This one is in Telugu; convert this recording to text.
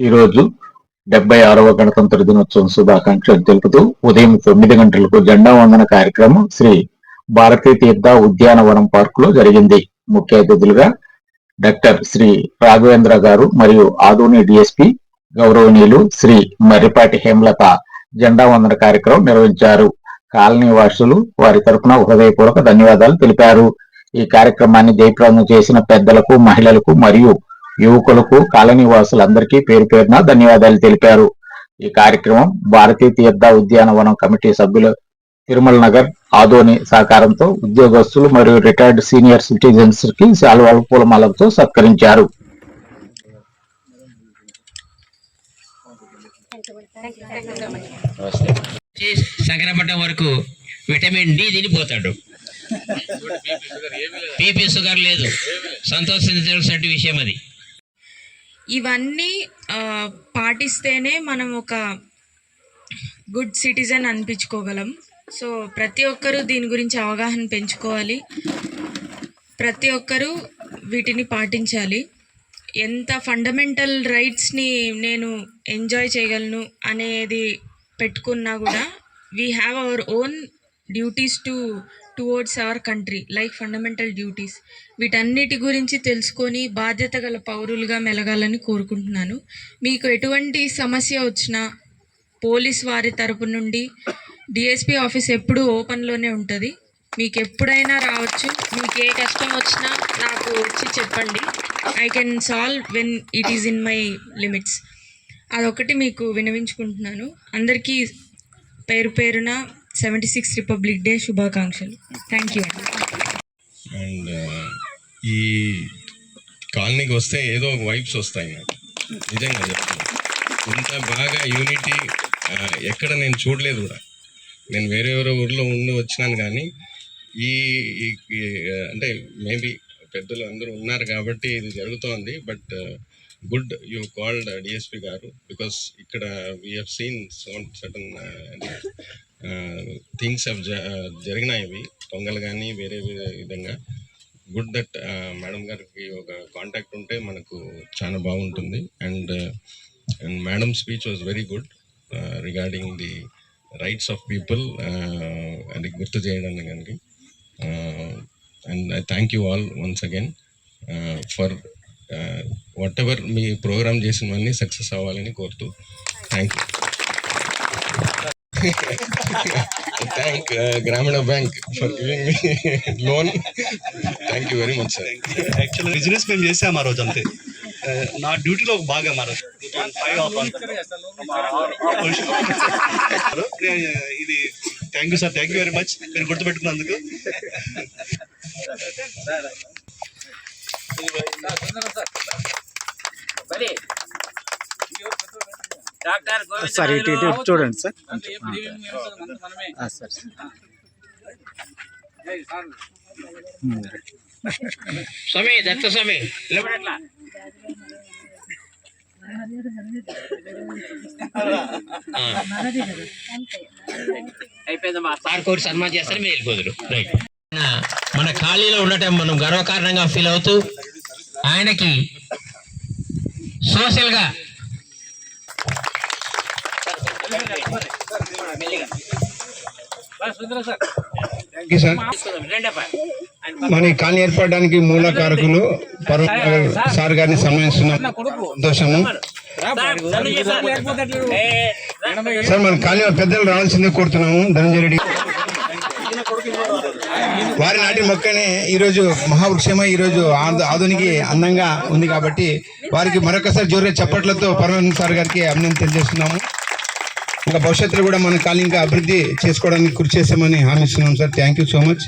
ఈరోజు డెబ్బై ఆరవ గణతంత్ర దినోత్సవం శుభాకాంక్షలు తెలుపుతూ ఉదయం తొమ్మిది గంటలకు జెండా వందన కార్యక్రమం శ్రీ భారతీ తీర్థ ఉద్యానవనం పార్క్లో జరిగింది. ముఖ్య అతిథులుగా డాక్టర్ శ్రీ రాఘవేంద్ర గారు మరియు ఆదోని డిఎస్పి గౌరవనీయులు శ్రీ మర్రిపాటి హేమలత జెండా వందన కార్యక్రమం నిర్వహించారు. కాలనీ వాసులు వారి తరపున హృదయపూర్వక ధన్యవాదాలు తెలిపారు. ఈ కార్యక్రమాన్ని జయప్రదం చేసిన పెద్దలకు మహిళలకు మరియు యువకులకు కాలనీ వాసులందరికీ పేరు పేరున ధన్యవాదాలు తెలిపారు. ఈ కార్యక్రమం భారతీయ తీర్థ ఉద్యానవనం కమిటీ సభ్యులు తిరుమల నగర్ ఆదోని సహకారంతో ఉద్యోగస్తులు మరియు రిటైర్డ్ సీనియర్ సిటిజన్స్కి శాలువాల పూలమాలతో సత్కరించారు. సంక్రమణం వరకు విటమిన్ డి తినిపోతాడు. బీపీ షుగర్ లేదు. సంతోషించాల్సిన విషయం అది. ఇవన్నీ పాటిస్తేనే మనం ఒక గుడ్ సిటిజన్ అనిపించుకోగలం. సో ప్రతి ఒక్కరూ దీని గురించి అవగాహన పెంచుకోవాలి. ప్రతి ఒక్కరూ వీటిని పాటించాలి. ఎంత ఫండమెంటల్ రైట్స్ని నేను ఎంజాయ్ చేయగలను అనేది పెట్టుకున్నా కూడా we have our own duties to towards our country like fundamental duties వీటన్నిటి గురించి తెలుసుకొని బాధ్యత గల పౌరులుగా మెలగాలని కోరుకుంటున్నాను. మీకు ఎటువంటి సమస్య వచ్చినా పోలీస్ వారి తరపు నుండి డిఎస్పి ఆఫీస్ ఎప్పుడూ ఓపెన్లోనే ఉంటుంది. మీకు ఎప్పుడైనా రావచ్చు. మీకు ఏ కష్టం వచ్చినా నాకు వచ్చి చెప్పండి. I can solve when it is in my limits అదొకటి మీకు వినవించుకుంటున్నాను. అందరికీ పేరు పేరున సెవెంటీ సిక్స్ రిపబ్లిక్ డే శుభాకాంక్షలు. థ్యాంక్ యూ అండ్ ఈ కాలనీకి వస్తే ఏదో ఒక వైబ్స్ వస్తాయి నాకు. నిజంగా చెప్తాను ఇంత బాగా యూనిటీ ఎక్కడ నేను చూడలేదు కూడా. నేను వేరే వేరే ఊర్లో ఉండి వచ్చినాను కానీ ఈ అంటే మేబీ పెద్దలు అందరూ ఉన్నారు కాబట్టి ఇది జరుగుతోంది but good you called DSP గారు బికాస్ ఇక్కడ we have seen certain things అవి జరిగినాయి ఇవి దొంగలు కానీ వేరే వేరే విధంగా. గుడ్ దట్ మేడం గారికి ఒక కాంటాక్ట్ ఉంటే మనకు చాలా బాగుంటుంది. And and madam speech was very good regarding the rights of people అది గుర్తు చేయడానికి కానీ and I thank you all once again for whatever me programme చేసినవన్నీ సక్సెస్ అవ్వాలని కోరుతూ. Thank you thank Grameena bank for giving me loan thank you very much sir actual business మేము చేసాం ఆ రోజు అంతే నా డ్యూటీలో ఒక భాగం ఆ రోజు ఫైవ్ ఆఫ్ ఇది thank you sir thank you very much మీరు గుర్తుపెట్టుకున్నందుకు డాక్టర్ సార్ ఇటు ఇటు చూడండి సార్. సార్. స్వామి దత్త స్వామి సన్మానం చేస్తారు మీరు వెళ్ళిపోదురు. రైట్. మన ఖాళీలో ఉండటం మనం గర్వకారణంగా ఫీల్ అవుతూ ఆయనకి సోషల్గా థ్యాంక్ యూ సార్ మన ఈ కాలనీ ఏర్పడడానికి మూల కారకులు పర్వ సార్ గారిని సన్మానిస్తున్నాం సంతోషము సార్ మన కాలనీ పెద్దలు రావాల్సిందే కోరుతున్నాము. ధనంజయ రెడ్డి. వారి నాటి మొక్కనే ఈరోజు మహావృక్షమై ఈరోజు ఆధునికి అందంగా ఉంది కాబట్టి వారికి మరొకసారి జోరుగా చప్పట్లతో పరమేశ్వర సార్ గారికి అభినందన తెలియజేస్తున్నాము. ఇంకా భవిష్యత్తులో కూడా మన కాలి ఇంకా అభివృద్ధి చేసుకోవడానికి కృషి చేసామని హామీ ఇస్తున్నాం sir. Thank you so much